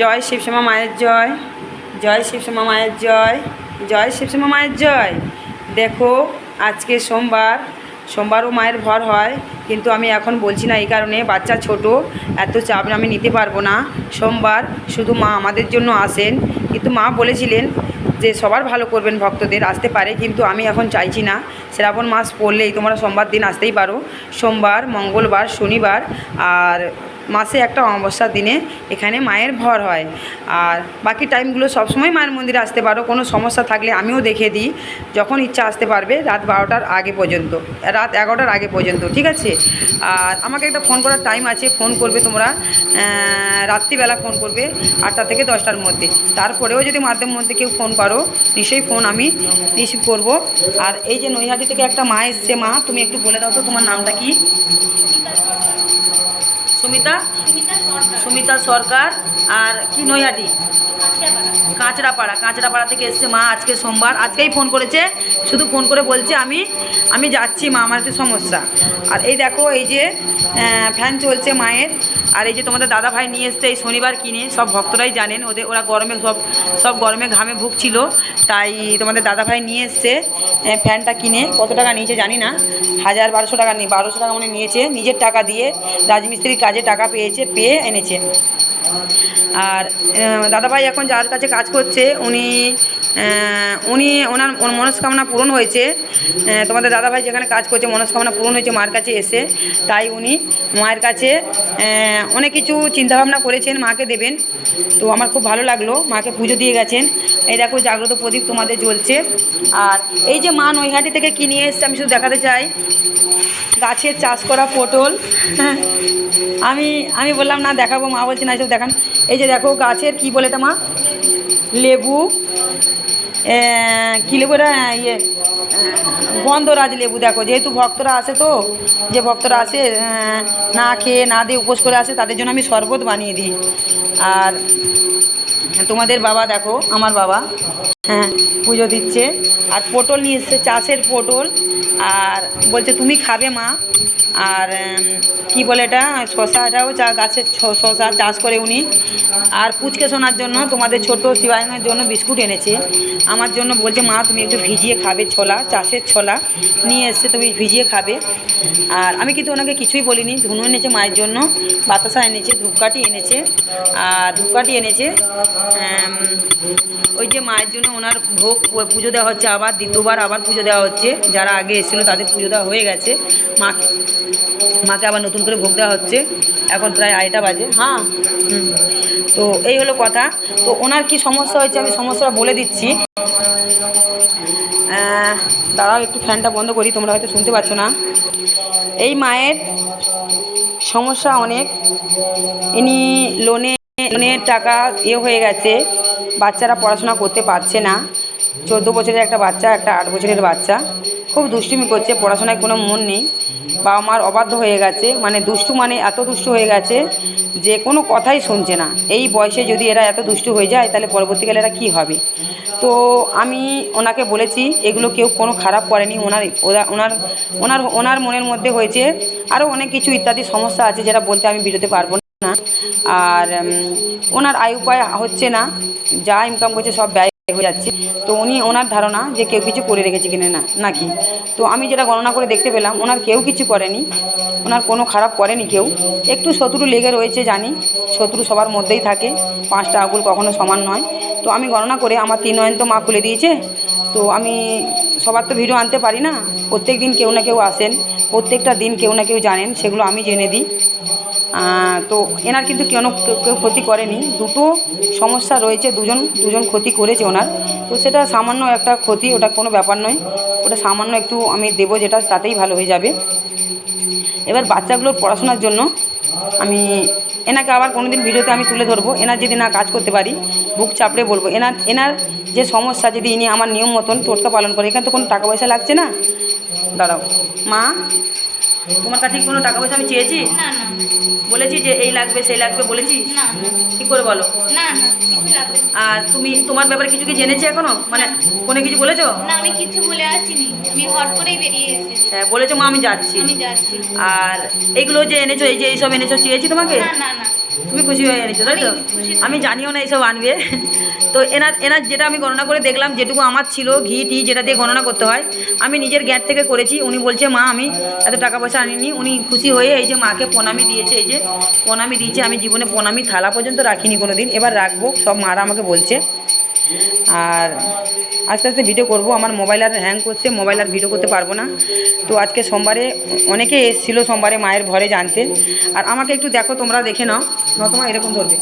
জয় শিবশ্যামা মায়ের জয় জয় শিবশ্যামা মায়ের জয় জয় শিবশ্যামা মায়ের জয়। দেখো, আজকে সোমবার, সোমবারও মায়ের ভর হয়, কিন্তু আমি এখন বলছি না এই কারণে, বাচ্চা ছোট, এত চাপ আমি নিতে পারব না। সোমবার শুধু মা আমাদের জন্য আসেন, কিন্তু মা বলেছিলেন যে সবার ভালো করবেন ভক্তদের, আসতে পারে, কিন্তু আমি এখন চাইছি না। শ্রাবণ মাস পড়লেই তোমরা সোমবার দিন আসতেই পারো। সোমবার, মঙ্গলবার, শনিবার, আর মাসে একটা অমাবস্যার দিনে এখানে মায়ের ভর হয়। আর বাকি টাইমগুলো সবসময় মায়ের মন্দিরে আসতে পারো, কোনো সমস্যা থাকলে আমিও দেখে দিই, যখন ইচ্ছা আসতে পারবে রাত বারোটার আগে পর্যন্ত, রাত এগারোটার আগে পর্যন্ত, ঠিক আছে? আর আমাকে একটা ফোন করার টাইম আছে, ফোন করবে তোমরা রাত্রিবেলা ফোন করবে আটটা থেকে দশটার মধ্যে। তারপরেও যদি মাধ্যম মধ্যে কেউ ফোন করো, নিশ্চয়ই ফোন আমি রিসিভ করব। আর এই যে নৈহাটি থেকে একটা মা এসছে মা, তুমি একটু বলে দাও তো তোমার নামটা কি? সুমিতা? সুমিতা সরকার। আর কি নৈহাটি? কাঁচরাপাড়া। কাঁচরাপাড়া থেকে এসছে মা আজকে সোমবার। আজকেই ফোন করেছে শুধু ফোন করে বলছে, আমি আমি যাচ্ছি, মা, আমার একটু সমস্যা। আর এই দেখো, এই যে ফ্যান চলছে মায়ের, আর এই যে তোমাদের দাদা ভাই নিয়ে এসছে, এই শনিবার কিনে, সব ভক্তরাই জানেন, ওদের, ওরা গরমে সব সব গরমে ঘামে ভুগছিল, তাই তোমাদের দাদা ভাই নিয়ে এসছে ফ্যানটা কিনে, কত টাকা নিয়েছে জানি না, হাজার বারোশো টাকা নিয়ে, বারোশো টাকা মানে নিয়েছে, নিজের টাকা দিয়ে রাজমিস্ত্রির কাজে টাকা পেয়েছে, পেয়ে এনেছে। আর দাদাভাই এখন যার কাছে কাজ করছে, উনি উনি ওনার মনস্কামনা পূরণ হয়েছে। তোমাদের দাদাভাই যেখানে কাজ করছে, মনস্কামনা পূরণ হয়েছে মার কাছে এসে। তাই উনি মায়ের কাছে অনেক কিছু চিন্তাভাবনা করেছেন, মাকে দেবেন। তো আমার খুব ভালো লাগল, মাকে পুজো দিয়ে গেছেন। এই দেখো জাগ্রত প্রদীপ তোমাদের জ্বলছে। আর এই যে মা নৈহাটি থেকে কি নিয়ে এসছে, আমি শুধু দেখাতে চাই। গাছের চাষ করা পটল। আমি আমি বললাম, না, দেখাবো। মা বলছে, না, এসব দেখান। এই যে দেখো গাছের কি বলে এটা মা? লেবু। কি লেবু ইয়ে গন্ধরাজ লেবু, দেখো, যেহেতু ভক্তরা আসে তো, যে ভক্তরা আসে না খেয়ে, না দিয়ে উপোস করে আসে, তাদের জন্য আমি শরবত বানিয়ে দিই। আর তোমাদের বাবা, দেখো, আমার বাবা হ্যাঁ পুজো দিচ্ছে। আর পটল নিয়ে এসছে, চাষের পটল। আর বলছে, তুমি খাবে মা। আর কি বলে এটা? শশাটাও চা গাছের শশা চাষ করে উনি। আর পুচকে শোনার জন্য তোমাদের ছোট শিবায়নের জন্য বিস্কুট এনেছে। আমার জন্য বলছে, মা, তুমি একটু ভিজিয়ে খাবে ছোলা, চাষের ছোলা নিয়ে এসছে তুমি ভিজিয়ে খাবে। আর আমি কিন্তু ওনাকে কিছুই বলিনি। ধুনু এনেছে মায়ের জন্য, বাতাসা এনেছে, ধূপকাঠি এনেছে। আর ধূপকাঠি এনেছে ওই যে মায়ের জন্য ওনার ভোগ, পুজো দেওয়া হচ্ছে, আবার দ্বিতীয়বার আবার পুজো দেওয়া হচ্ছে, যারা আগে এসেছিল তাদের পুজো দেওয়া হয়ে গেছে। মা মাকে আবার নতুন করে ভোগ দেওয়া হচ্ছে। এখন প্রায় আড়াইটা বাজে। হ্যাঁ হুম। তো এই হলো কথা। তো ওনার কি সমস্যা হয়েছে আমি সমস্যাটা বলে দিচ্ছি। দাঁড়াও, একটু ফ্যানটা বন্ধ করি, তোমরা হয়তো শুনতে পাচ্ছ না। এই মায়ের সমস্যা অনেক। ইনি লোনে লোনের টাকা ইয়ে হয়ে গেছে। বাচ্চারা পড়াশোনা করতে পারছে না। চোদ্দ বছরের একটা বাচ্চা, একটা আট বছরের বাচ্চা। খুব দুষ্টুমি করছে, পড়াশোনায় কোনো মন নেই। বাবা মার অবাধ্য হয়ে গেছে মানে দুষ্টু মানে এত দুষ্টু হয়ে গেছে যে কোনো কথাই শুনছে না। এই বয়সে যদি এরা এত দুষ্টু হয়ে যায়, তাহলে পরবর্তীকালে এরা কী হবে? তো আমি ওনাকে বলেছি, এগুলো কেউ কোনো খারাপ করেনি। ওনার ওনার ওনার ওনার মনের মধ্যে হয়েছে আরও অনেক কিছু ইত্যাদি সমস্যা আছে যেটা বলতে আমি বেরোতে পারব না। আর ওনার আয় উপায় হচ্ছে না, যা ইনকাম করছে সব ব্যয় হয়ে যাচ্ছে। তো উনি ওনার ধারণা যে কেউ কিছু করে রেখেছে কিনে না, নাকি? তো আমি যেটা গণনা করে দেখতে পেলাম, ওনার কেউ কিছু করেনি। ওনার কোনো খারাপ করেনি কেউ। একটু শত্রু লেগে রয়েছে, জানি। শত্রু সবার মধ্যেই থাকে। পাঁচটা আগুল কখনো সমান নয়। তো আমি গণনা করে আমার তিন নয়ন তো মা খুলে দিয়েছে। তো আমি, সবার তো ভিডিও আনতে পারি না। প্রত্যেক দিন কেউ না কেউ আসেন। প্রত্যেকটা দিন কেউ না কেউ জানেন। সেগুলো আমি জেনে দিই। তো এনার কিন্তু কেন কেউ ক্ষতি করেনি। দুটো সমস্যা রয়েছে, দুজন দুজন ক্ষতি করেছে ওনার। তো সেটা সামান্য একটা ক্ষতি, ওটা কোনো ব্যাপার নয়। ওটা সামান্য একটু আমি দেবো, যেটা তাতেই ভালো হয়ে যাবে। এবার বাচ্চাগুলোর পড়াশোনার জন্য আমি এনাকে আবার কোনো দিন ভিডিওতে আমি তুলে ধরবো। এনার যদি না কাজ করতে পারি, বুক চাপড়ে বলব। এনার এনার যে সমস্যা, যদি ইনি আমার নিয়ম মতন টোটকা পালন করে, এখানে তো কোনো টাকা পয়সা লাগছে না? দাঁড়াও। মা তোমার কাছে কোনো টাকা পয়সা আমি চেয়েছি? না না। বলেছি যে এই লাগবে সেই লাগবে বলেছি? না। কি করে বলো? না না কিছু লাগবে আর তুমি তোমার ব্যাপারে কিছু কি জেনেছি এখনও? মানে কোনো কিছু বলেছ? না আমি কিছু বলে আসিনি। আমি হট করেই বেরিয়ে এসেছি। হ্যাঁ বলেছ মা আমি যাচ্ছি। আমি যাচ্ছি। আর এগুলো যে এনেছো এই যে এইসব এনেছো চেয়েছি তোমাকে? না না না। তুমি খুশি হয়ে এনেছো তাই তো? আমি জানিও না এইসব আনবে। তো এনার এনার যেটা আমি গণনা করে দেখলাম যেটুকু আমার ছিল ঘি টি যেটা দিয়ে গণনা করতে হয় আমি নিজের গ্যাট থেকে করেছি। উনি বলছে মা আমি এত টাকা পয়সা আনিনি। উনি খুশি হয়ে এই যে মাকে প্রণামি দিয়েছে এই যে প্রণামি দিয়েছে আমি জীবনে প্রণামি থালা পর্যন্ত রাখিনি কোনো দিন এবার রাখব সব মারা আমাকে বলছে। আর আস্তে আস্তে ভিডিও করব। আমার মোবাইল আর হ্যাং করছে মোবাইল আর ভিডিও করতে পারব না। তো আজকে সোমবারে অনেকে এসেছিল সোমবারে মায়ের ঘরে জানতে। আর আমাকে একটু দেখো, তোমরা দেখে নাও। নতমা এরকম ধরবে।